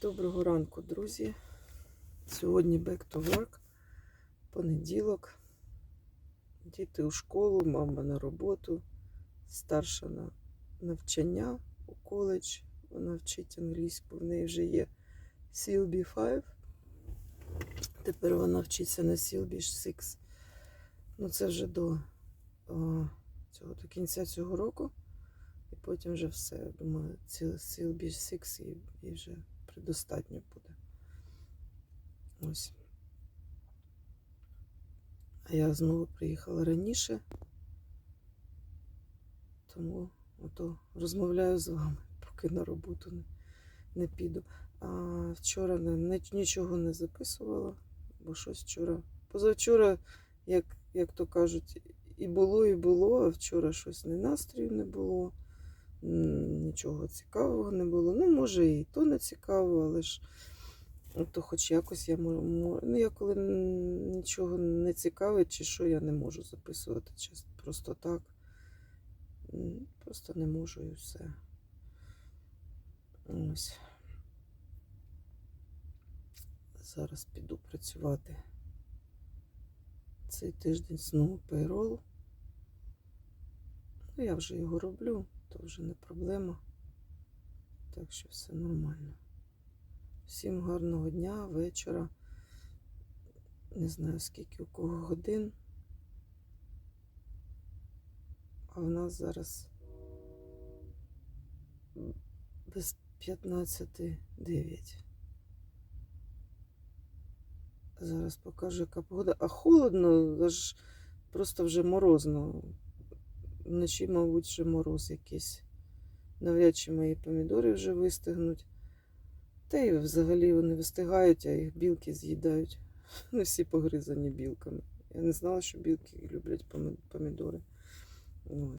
Доброго ранку, друзі. Сьогодні back to work, понеділок. Діти у школу, мама на роботу, старша на навчання у коледж. Вона вчить англійську, в неї вже є CLB 5. Тепер вона вчиться на CLB 6. Ну, це вже до, о, цього, до кінця цього року. І потім вже все. Думаю, CLB 6 і, і вже предостатньо буде. Ось. А я знову приїхала раніше, тому ото розмовляю з вами, поки на роботу не, не піду. А вчора не- нічого не записувала, бо щось вчора. Позавчора, як, як то кажуть, і було, і було, а вчора щось не настрою не було. Нічого цікавого не було. Ну, може, і то не цікаво, але ж ну, то хоч якось я можу. Ну, я коли нічого не цікавить, чи що я не можу записувати чесно, просто так. Просто не можу і все. Ось. Зараз піду працювати. Цей тиждень знову пейрол. Ну, я вже його роблю, то вже не проблема. Так що все нормально. Всім гарного дня, вечора. Не знаю скільки у кого годин. А в нас зараз без 15.09. Зараз покажу, яка погода. А холодно, аж просто вже морозно. Вночі, мабуть, вже мороз якийсь. Навряд чи мої помідори вже вистигнуть. Та й взагалі вони вистигають, а їх білки з'їдають. Вони всі погризані білками. Я не знала, що білки люблять помідори.